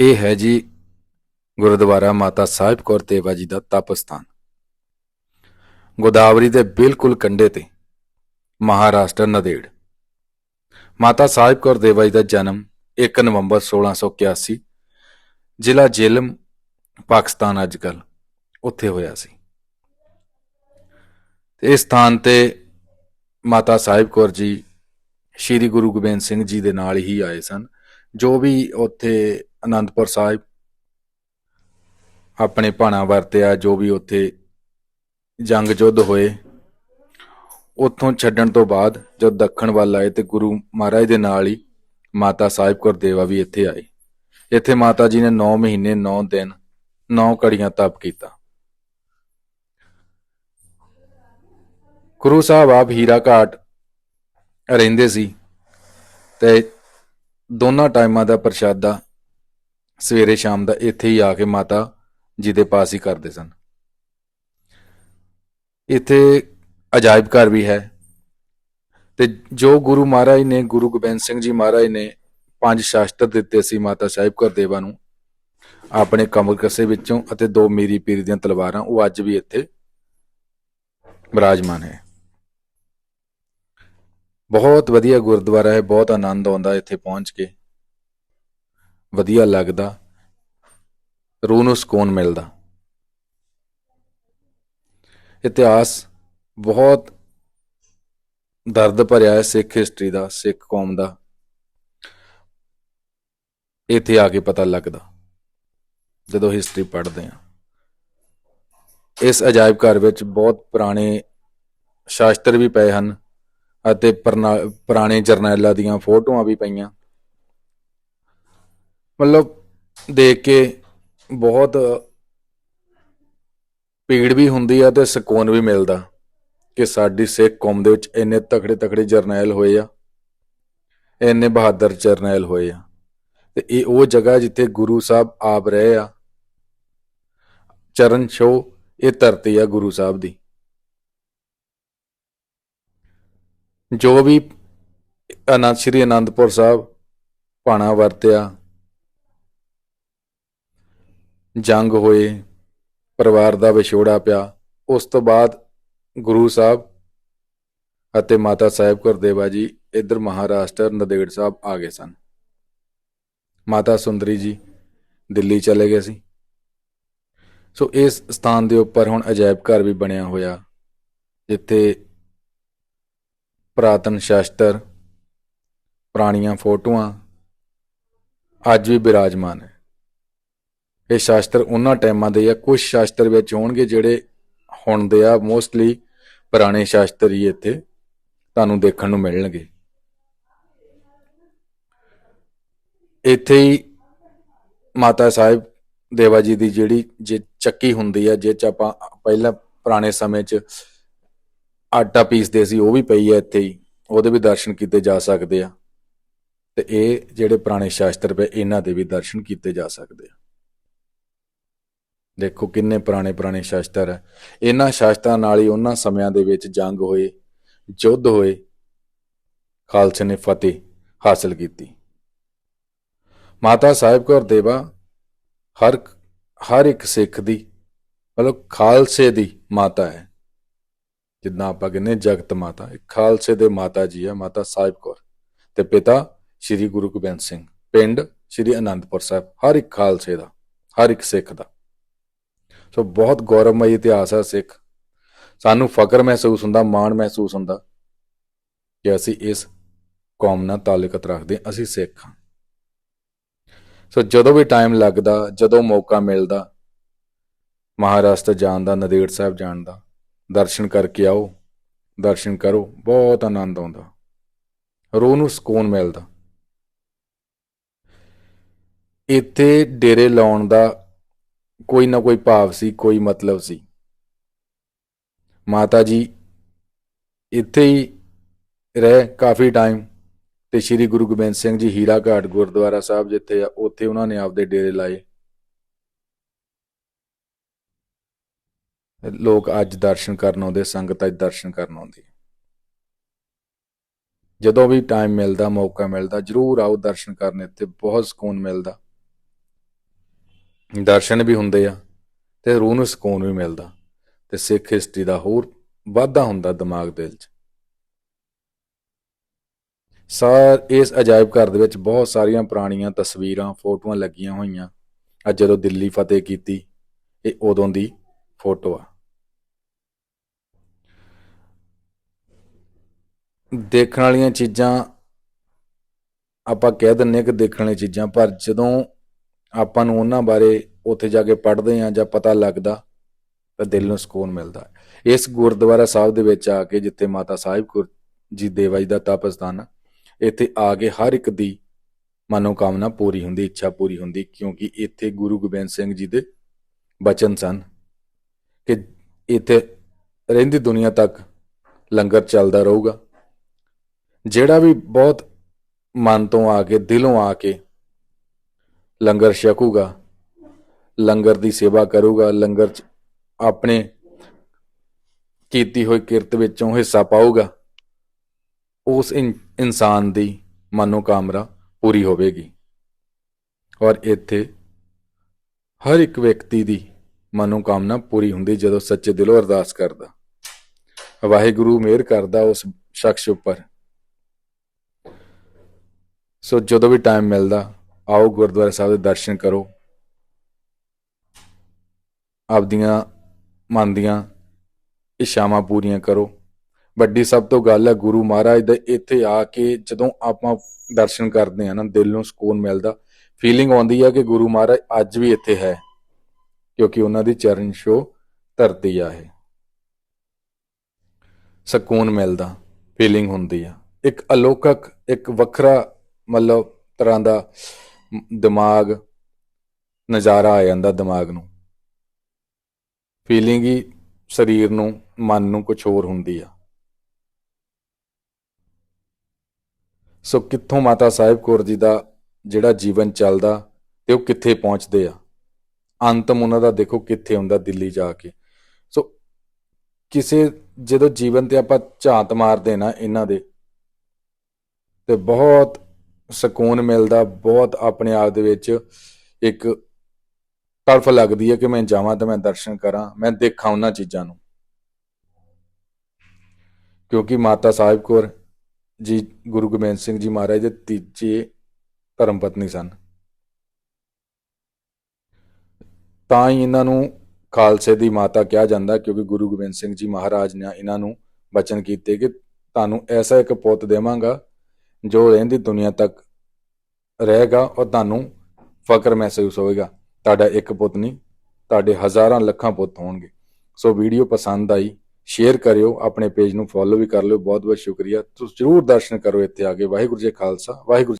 ਇਹ ਹੈ ਜੀ ਗੁਰਦੁਆਰਾ ਮਾਤਾ ਸਾਹਿਬ ਕੌਰ ਦੇਵਾ ਜੀ ਦਾ ਤਪ ਸਥਾਨ ਗੋਦਾਵਰੀ ਦੇ ਬਿਲਕੁਲ ਕੰਢੇ ਤੇ ਮਹਾਰਾਸ਼ਟਰ ਨਦੇੜ। ਮਾਤਾ ਸਾਹਿਬ ਕੌਰ ਦੇਵਾ ਜੀ ਦਾ ਜਨਮ 1 ਨਵੰਬਰ 1681 ਜ਼ਿਲ੍ਹਾ ਜੇਲਮ, ਪਾਕਿਸਤਾਨ ਅੱਜਕੱਲ ਉੱਥੇ ਹੋਇਆ ਸੀ। ਤੇ ਇਸ ਸਥਾਨ ਤੇ ਮਾਤਾ ਸਾਹਿਬ ਕੌਰ ਜੀ ਸ਼੍ਰੀ ਗੁਰੂ ਗੋਬਿੰਦ ਸਿੰਘ ਜੀ ਦੇ ਨਾਲ ਹੀ ਆਏ ਸਨ। ਜੋ ਵੀ ਉੱਥੇ ਅਨੰਦਪੁਰ ਸਾਹਿਬ। ਆਪਣੇ ਭਾਣਾ ਵਰਤਿਆ ਜੋ ਵੀ ਉੱਥੇ ਜੰਗ ਯੁੱਧ ਹੋਏ, ਉੱਥੋਂ ਛੱਡਣ ਤੋਂ ਬਾਅਦ ਜਦ ਦੱਖਣ ਵੱਲ ਆਏ ਤੇ ਗੁਰੂ ਮਹਾਰਾਜ ਦੇ ਨਾਲ ਹੀ ਮਾਤਾ ਸਾਹਿਬ ਕੌਰ ਦੇਵਾ ਵੀ ਇੱਥੇ ਆਏ। ਇੱਥੇ ਮਾਤਾ ਜੀ ਨੇ 9 ਮਹੀਨੇ 9 ਦਿਨ 9 ਕੜੀਆਂ ਤਪ ਕੀਤਾ। ਗੁਰੂ ਸਾਹਿਬ ਆਪ ਹੀਰਾ ਘਾਟ ਰਹਿੰਦੇ ਸੀ ਤੇ ਦੋਨਾਂ ਟਾਈਮਾਂ ਦਾ ਪ੍ਰਸ਼ਾਦਾ ਸਵੇਰੇ ਸ਼ਾਮ ਦਾ ਇੱਥੇ ਹੀ ਆ ਕੇ ਮਾਤਾ ਜੀ ਦੇ ਪਾਸ ਹੀ ਕਰਦੇ ਸਨ। ਇੱਥੇ ਅਜਾਇਬ ਘਰ ਵੀ ਹੈ ਤੇ ਜੋ ਗੁਰੂ ਮਹਾਰਾਜ ਨੇ, ਗੁਰੂ ਗੋਬਿੰਦ ਸਿੰਘ ਜੀ ਮਹਾਰਾਜ ਨੇ ਪੰਜ ਸ਼ਾਸਤਰ ਦਿੱਤੇ ਸੀ ਮਾਤਾ ਸਾਹਿਬ ਕੌਰ ਦੇਵਾ ਨੂੰ, ਆਪਣੇ ਕਮਰ ਕਸੇ ਵਿੱਚੋਂ ਅਤੇ ਦੋ ਮੀਰੀ ਪੀਰੀ ਦੀਆਂ ਤਲਵਾਰਾਂ, ਉਹ ਅੱਜ ਵੀ ਇੱਥੇ ਬਿਰਾਜਮਾਨ ਹੈ। ਬਹੁਤ ਵਧੀਆ ਗੁਰਦੁਆਰਾ ਹੈ, ਬਹੁਤ ਆਨੰਦ ਆਉਂਦਾ ਇੱਥੇ ਪਹੁੰਚ ਕੇ। ਵਧੀਆ ਲੱਗਦਾ, ਰੂਹ ਨੂੰ ਸਕੂਨ ਮਿਲਦਾ। ਇਤਿਹਾਸ ਬਹੁਤ ਦਰਦ ਭਰਿਆ ਹੈ ਸਿੱਖ ਹਿਸਟਰੀ ਦਾ, ਸਿੱਖ ਕੌਮ ਦਾ। ਇੱਥੇ ਆ ਕੇ ਪਤਾ ਲੱਗਦਾ, ਜਦੋਂ ਹਿਸਟਰੀ ਪੜ੍ਹਦੇ ਆ ਇਸ ਅਜਾਇਬ ਘਰ ਵਿੱਚ ਬਹੁਤ ਪੁਰਾਣੇ ਸ਼ਾਸਤਰ ਵੀ ਪਏ ਹਨ ਅਤੇ ਪਰਨਾ- ਪੁਰਾਣੇ ਜਰਨੈਲਾਂ ਦੀਆਂ ਫੋਟੋਆਂ ਵੀ ਪਈਆਂ। ਮਤਲਬ ਦੇਖ ਕੇ ਬਹੁਤ ਪੀੜ ਵੀ ਹੁੰਦੀ ਆ ਤੇ ਸਕੂਨ ਵੀ ਮਿਲਦਾ ਕਿ ਸਾਡੀ ਸਿੱਖ ਕੌਮ ਦੇ ਵਿੱਚ ਇੰਨੇ ਤਕੜੇ ਤਕੜੇ ਜਰਨੈਲ ਹੋਏ ਆ, ਇੰਨੇ ਬਹਾਦਰ ਜਰਨੈਲ ਹੋਏ ਆ। ਤੇ ਇਹ ਉਹ ਜਗ੍ਹਾ ਜਿੱਥੇ ਗੁਰੂ ਸਾਹਿਬ ਆਪ ਰਹੇ ਆ, ਚਰਨ ਛੋ ਇਹ ਧਰਤੀ ਆ ਗੁਰੂ ਸਾਹਿਬ ਦੀ। ਜੋ ਵੀ ਅਨੰਦ, ਸ਼੍ਰੀ ਅਨੰਦਪੁਰ ਸਾਹਿਬ ਭਾਣਾ ਵਰਤਿਆ ਜੰਗ ਹੋਏ, ਪਰਿਵਾਰ ਦਾ ਵਿਛੋੜਾ ਪਿਆ। ਉਸ ਤੋਂ ਬਾਅਦ ਗੁਰੂ ਸਾਹਿਬ ਅਤੇ ਮਾਤਾ ਸਾਹਿਬ ਕੌਰ ਦੇਵਾ ਜੀ ਇੱਧਰ ਮਹਾਰਾਸ਼ਟਰ ਨਦੇੜ ਸਾਹਿਬ ਆ ਗਏ ਸਨ। ਮਾਤਾ ਸੁੰਦਰੀ ਜੀ ਦਿੱਲੀ ਚਲੇ ਗਏ ਸੀ। ਸੋ ਇਸ ਸਥਾਨ ਦੇ ਉੱਪਰ ਹੁਣ ਅਜਾਇਬ ਘਰ ਵੀ ਬਣਿਆ ਹੋਇਆ, ਜਿੱਥੇ ਪ੍ਰਾਤਨ ਸ਼ਾਸਤਰ, ਪੁਰਾਣੀਆਂ ਫੋਟੋਆਂ ਅੱਜ ਵੀ ਬਿਰਾਜਮਾਨ ਹੈ। ਇਹ ਸ਼ਾਸਤਰ ਉਹਨਾਂ ਟਾਈਮਾਂ ਦੇ ਆ ਕੁਝ ਸ਼ਾਸਤਰ ਵਿੱਚ ਹੋਣਗੇ ਜਿਹੜੇ ਹੁਣ ਦੇ ਆ ਮੋਸਟਲੀ ਪੁਰਾਣੇ ਸ਼ਾਸਤਰ ਹੀ ਇੱਥੇ ਤੁਹਾਨੂੰ ਦੇਖਣ ਨੂੰ ਮਿਲਣਗੇ। ਇੱਥੇ ਹੀ ਮਾਤਾ ਸਾਹਿਬ ਦੇਵਾ ਜੀ ਦੀ ਜਿਹੜੀ ਜੇ ਚੱਕੀ ਹੁੰਦੀ ਆ, ਜਿਹ ਚ ਆਪਾਂ ਪਹਿਲਾਂ ਪੁਰਾਣੇ ਸਮੇਂ 'ਚ ਆਟਾ ਪੀਸਦੇ ਸੀ, ਉਹ ਵੀ ਪਈ ਹੈ ਇੱਥੇ ਹੀ, ਉਹਦੇ ਵੀ ਦਰਸ਼ਨ ਕੀਤੇ ਜਾ ਸਕਦੇ ਆ। ਤੇ ਇਹ ਜਿਹੜੇ ਪੁਰਾਣੇ ਸ਼ਾਸਤਰ ਪਏ, ਇਹਨਾਂ ਦੇ ਵੀ ਦਰਸ਼ਨ ਕੀਤੇ ਜਾ ਸਕਦੇ ਆ। ਦੇਖੋ ਕਿੰਨੇ ਪੁਰਾਣੇ ਪੁਰਾਣੇ ਸ਼ਾਸਤਰ ਹੈ। ਇਹਨਾਂ ਸ਼ਾਸਤਰਾਂ ਨਾਲ ਹੀ ਉਹਨਾਂ ਸਮਿਆਂ ਦੇ ਵਿੱਚ ਜੰਗ ਹੋਏ ਯੁੱਧ ਹੋਏ। ਖਾਲਸੇ ਨੇ ਫਤਿਹ ਹਾਸਲ ਕੀਤੀ। ਮਾਤਾ ਸਾਹਿਬ ਕੌਰ ਦੇਵਾ ਹਰ ਹਰ ਇੱਕ ਸਿੱਖ ਦੀ, ਮਤਲਬ ਖਾਲਸੇ ਦੀ ਮਾਤਾ ਹੈ। ਜਿੱਦਾਂ ਆਪਾਂ ਕਹਿੰਦੇ ਜਗਤ ਮਾਤਾ ਇਹ ਖਾਲਸੇ ਦੇ ਮਾਤਾ ਜੀ ਆ ਮਾਤਾ ਸਾਹਿਬ ਕੌਰ ਤੇ ਪਿਤਾ ਸ੍ਰੀ ਗੁਰੂ ਗੋਬਿੰਦ ਸਿੰਘ, ਪਿੰਡ ਸ੍ਰੀ ਅਨੰਦਪੁਰ ਸਾਹਿਬ, ਹਰ ਇੱਕ ਖਾਲਸੇ ਦਾ, ਹਰ ਇੱਕ ਸਿੱਖ ਦਾ। ਸੋ ਬਹੁਤ ਗੌਰਵਮਈ ਇਤਿਹਾਸ ਹੈ ਸਿੱਖ। ਸਾਨੂੰ ਫਕਰ ਮਹਿਸੂਸ ਹੁੰਦਾ ਮਾਣ ਮਹਿਸੂਸ ਹੁੰਦਾ ਕਿ ਅਸੀਂ ਇਸ ਕੌਮ ਨਾਲ ਤਾਲੁਕਤ ਰੱਖਦੇ ਹਾਂ, ਅਸੀਂ ਸਿੱਖ ਹਾਂ। ਸੋ ਜਦੋਂ ਵੀ ਟਾਈਮ ਲੱਗਦਾ ਜਦੋਂ ਮੌਕਾ ਮਿਲਦਾ ਮਹਾਰਾਸ਼ਟਰ ਜਾਣ ਦਾ ਨਦੇੜ ਸਾਹਿਬ ਜਾਣ ਦਾ ਦਰਸ਼ਨ ਕਰਕੇ ਆਓ ਦਰਸ਼ਨ ਕਰੋ ਬਹੁਤ ਆਨੰਦ ਆਉਂਦਾ। ਰੋਹ ਨੂੰ ਸਕੂਨ ਮਿਲਦਾ। ਇੱਥੇ ਡੇਰੇ ਲਾਉਣ ਦਾ ਕੋਈ ਨਾ ਕੋਈ ਭਾਵ ਸੀ, ਕੋਈ ਮਤਲਬ ਸੀ। ਮਾਤਾ ਜੀ ਇੱਥੇ ਹੀ ਰਹਿ ਕਾਫੀ ਟਾਈਮ ਤੇ ਸ੍ਰੀ ਗੁਰੂ ਗੋਬਿੰਦ ਸਿੰਘ ਜੀ ਹੀਰਾ ਘਾਟ ਗੁਰਦੁਆਰਾ ਸਾਹਿਬ ਜਿੱਥੇ ਆ, ਉੱਥੇ ਉਹਨਾਂ ਨੇ ਆਪਦੇ ਡੇਰੇ ਲਾਏ। ਲੋਕ ਅੱਜ ਦਰਸ਼ਨ ਕਰਨ ਆਉਂਦੇ, ਸੰਗਤ ਅੱਜ ਦਰਸ਼ਨ ਕਰਨ ਆਉਂਦੀ। ਜਦੋਂ ਵੀ ਟਾਈਮ ਮਿਲਦਾ, ਮੌਕਾ ਮਿਲਦਾ, ਜਰੂਰ ਆਓ ਦਰਸ਼ਨ ਕਰਨ, ਇੱਥੇ ਬਹੁਤ ਸਕੂਨ ਮਿਲਦਾ। ਦਰਸ਼ਨ ਵੀ ਹੁੰਦੇ ਆ ਤੇ ਰੂਹ ਨੂੰ ਸਕੂਨ ਵੀ ਮਿਲਦਾ ਤੇ ਸਿੱਖ ਹਿਸਟਰੀ ਦਾ ਹੋਰ ਵਾਧਾ ਹੁੰਦਾ ਦਿਮਾਗ ਦਿਲ 'ਚ। ਸਾਰ, ਇਸ ਅਜਾਇਬ ਘਰ ਦੇ ਵਿੱਚ ਬਹੁਤ ਸਾਰੀਆਂ ਪੁਰਾਣੀਆਂ ਤਸਵੀਰਾਂ, ਫੋਟੋਆਂ ਲੱਗੀਆਂ ਹੋਈਆਂ। ਅੱਜ ਜਦੋਂ ਦਿੱਲੀ ਫਤਿਹ ਕੀਤੀ, ਇਹ ਉਦੋਂ ਦੀ ਫੋਟੋ ਆ। ਦੇਖਣ ਵਾਲੀਆਂ ਚੀਜ਼ਾਂ ਆਪਾਂ ਕਹਿ ਦਿੰਨੇ ਕਿ ਦੇਖਣ ਵਾਲੀਆਂ ਚੀਜ਼ਾਂ, ਪਰ ਜਦੋਂ ਆਪਾਂ ਨੂੰ ਉਹਨਾਂ ਬਾਰੇ ਉੱਥੇ ਜਾ ਕੇ ਪੜ੍ਹਦੇ ਆ ਜਾਂ ਪਤਾ ਲੱਗਦਾ ਤਾਂ ਦਿਲ ਨੂੰ ਸਕੂਨ ਮਿਲਦਾ ਹੈ। ਇਸ ਗੁਰਦੁਆਰਾ ਸਾਹਿਬ ਦੇ ਵਿੱਚ ਆ ਕੇ ਜਿੱਥੇ ਮਾਤਾ ਸਾਹਿਬ ਕੌਰ ਜੀ ਦੇਵਾ ਜੀ ਦਾ ਤਪਸਥਾਨ ਆ, ਇੱਥੇ ਆ ਕੇ ਹਰ ਇੱਕ ਦੀ ਮਨੋਕਾਮਨਾ ਪੂਰੀ ਹੁੰਦੀ ਇੱਛਾ ਪੂਰੀ ਹੁੰਦੀ ਕਿਉਂਕਿ ਇੱਥੇ ਗੁਰੂ ਗੋਬਿੰਦ ਸਿੰਘ ਜੀ ਦੇ ਬਚਨ ਸਨ ਕਿ ਇੱਥੇ ਰਹਿੰਦੀ ਦੁਨੀਆ ਤੱਕ ਲੰਗਰ ਚੱਲਦਾ ਰਹੂਗਾ ਜਿਹੜਾ ਵੀ ਬਹੁਤ ਮਨ ਤੋਂ ਆ ਕੇ ਦਿਲੋਂ ਆ ਕੇ ਲੰਗਰ ਛਕੂਗਾ, ਲੰਗਰ ਦੀ ਸੇਵਾ ਕਰੂਗਾ, ਲੰਗਰ ਚ ਆਪਣੇ ਕੀਤੀ ਹੋਈ ਕਿਰਤ ਵਿੱਚੋਂ ਹਿੱਸਾ ਪਾਊਗਾ, ਉਸ ਇਨ- ਇਨਸਾਨ ਦੀ ਮਨੋਕਾਮਨਾ ਪੂਰੀ ਹੋਵੇਗੀ। ਔਰ ਇੱਥੇ ਹਰ ਇੱਕ ਵਿਅਕਤੀ ਦੀ ਮਨੋਕਾਮਨਾ ਪੂਰੀ ਹੁੰਦੀ ਜਦੋਂ ਸੱਚੇ ਦਿਲੋਂ ਅਰਦਾਸ ਕਰਦਾ। ਵਾਹਿਗੁਰੂ ਮਿਹਰ ਕਰਦਾ ਉਸ ਸ਼ਖਸ ਉੱਪਰ। ਸੋ ਜਦੋਂ ਵੀ ਟਾਈਮ ਮਿਲਦਾ ਆਓ ਗੁਰਦੁਆਰਾ ਸਾਹਿਬ ਦੇ ਦਰਸ਼ਨ ਕਰੋ। ਆਪਦੀਆਂ ਮਨ ਦੀਆਂ ਇਸ਼ਾਵਾਂ ਪੂਰੀਆਂ ਕਰੋ। ਵੱਡੀ ਸਭ ਤੋਂ ਗੱਲ ਹੈ ਗੁਰੂ ਮਹਾਰਾਜ ਦੇ ਇੱਥੇ ਆ ਕੇ ਜਦੋਂ ਆਪਾਂ ਦਰਸ਼ਨ ਕਰਦੇ ਆ ਨਾ, ਦਿਲ ਨੂੰ ਸਕੂਨ ਮਿਲਦਾ ਫੀਲਿੰਗ ਆਉਂਦੀ ਆ ਕਿ ਗੁਰੂ ਮਹਾਰਾਜ ਅੱਜ ਵੀ ਇੱਥੇ ਹੈ, ਕਿਉਂਕਿ ਉਹਨਾਂ ਦੀ ਚਰਨ ਛੋਹ ਧਰਤੀ ਆ ਇਹ। ਸਕੂਨ ਮਿਲਦਾ ਫੀਲਿੰਗ ਹੁੰਦੀ ਆ। ਇੱਕ ਅਲੌਕਿਕ, ਇੱਕ ਵੱਖਰਾ ਮਤਲਬ ਤਰ੍ਹਾਂ ਦਾ ਦਿਮਾਗ, ਨਜ਼ਾਰਾ ਆ ਜਾਂਦਾ ਦਿਮਾਗ ਨੂੰ। ਫੀਲਿੰਗ ਹੀ ਸਰੀਰ ਨੂੰ, ਮਨ ਨੂੰ ਕੁਝ ਹੋਰ ਹੁੰਦੀ ਆ। ਸੋ ਕਿੱਥੋਂ ਮਾਤਾ ਸਾਹਿਬ ਕੌਰ ਜੀ ਦਾ ਜਿਹੜਾ ਜੀਵਨ ਚੱਲਦਾ ਤੇ ਉਹ ਕਿੱਥੇ ਪਹੁੰਚਦੇ ਆ? ਅੰਤਮ ਉਹਨਾਂ ਦਾ ਦੇਖੋ ਕਿੱਥੇ ਹੁੰਦਾ ਦਿੱਲੀ ਜਾ ਕੇ। ਸੋ ਕਿਸੇ ਜਦੋਂ ਜੀਵਨ ਤੇ ਆਪਾਂ ਝਾਤ ਮਾਰਦੇ ਨਾ ਇਹਨਾਂ ਦੇ, ਤੇ ਬਹੁਤ ਸਕੂਨ ਮਿਲਦਾ, ਬਹੁਤ ਆਪਣੇ ਆਪ ਦੇ ਵਿੱਚ ਇੱਕ ਤੜਫ ਲੱਗਦੀ ਹੈ ਕਿ ਮੈਂ ਜਾਵਾਂ ਤੇ ਮੈਂ ਦਰਸ਼ਨ ਕਰਾਂ, ਮੈਂ ਦੇਖਾਂ ਉਹਨਾਂ ਚੀਜ਼ਾਂ ਨੂੰ। ਕਿਉਂਕਿ ਮਾਤਾ ਸਾਹਿਬ ਕੌਰ ਜੀ, ਗੁਰੂ ਗੋਬਿੰਦ ਸਿੰਘ ਜੀ ਮਹਾਰਾਜ ਦੇ ਤੀਜੇ ਧਰਮ ਪਤਨੀ ਸਨ। ਤਾਂ ਹੀ ਇਹਨਾਂ ਨੂੰ ਖਾਲਸੇ ਦੀ ਮਾਤਾ ਕਿਹਾ ਜਾਂਦਾ, ਕਿਉਂਕਿ ਗੁਰੂ ਗੋਬਿੰਦ ਸਿੰਘ ਜੀ ਮਹਾਰਾਜ ਨੇ ਇਹਨਾਂ ਨੂੰ ਬਚਨ ਕੀਤੇ ਕਿ ਤੁਹਾਨੂੰ ਐਸਾ ਇੱਕ ਪੁੱਤ ਦੇਵਾਂਗਾ ਜੋ ਰਹਿੰਦੀ ਦੁਨੀਆ ਤੱਕ ਰਹੇਗਾ ਔਰ ਤੁਹਾਨੂੰ ਫਕਰ ਮਹਿਸੂਸ ਹੋਵੇਗਾ। ਤੁਹਾਡਾ ਇੱਕ ਪੁੱਤ ਨਹੀਂ, ਤੁਹਾਡੇ ਹਜ਼ਾਰਾਂ ਲੱਖਾਂ ਪੁੱਤ ਹੋਣਗੇ। ਸੋ ਵੀਡੀਓ ਪਸੰਦ ਆਈ, ਸ਼ੇਅਰ ਕਰਿਓ, ਆਪਣੇ ਪੇਜ ਨੂੰ ਫੋਲੋ ਵੀ ਕਰ ਲਿਓ। ਬਹੁਤ ਬਹੁਤ ਸ਼ੁਕਰੀਆ। ਤੁਸੀਂ ਜਰੂਰ ਦਰਸ਼ਨ ਕਰੋ ਇੱਥੇ ਆ ਕੇ। ਵਾਹਿਗੁਰੂ ਜੀ ਖਾਲਸਾ, ਵਾਹਿਗੁਰੂ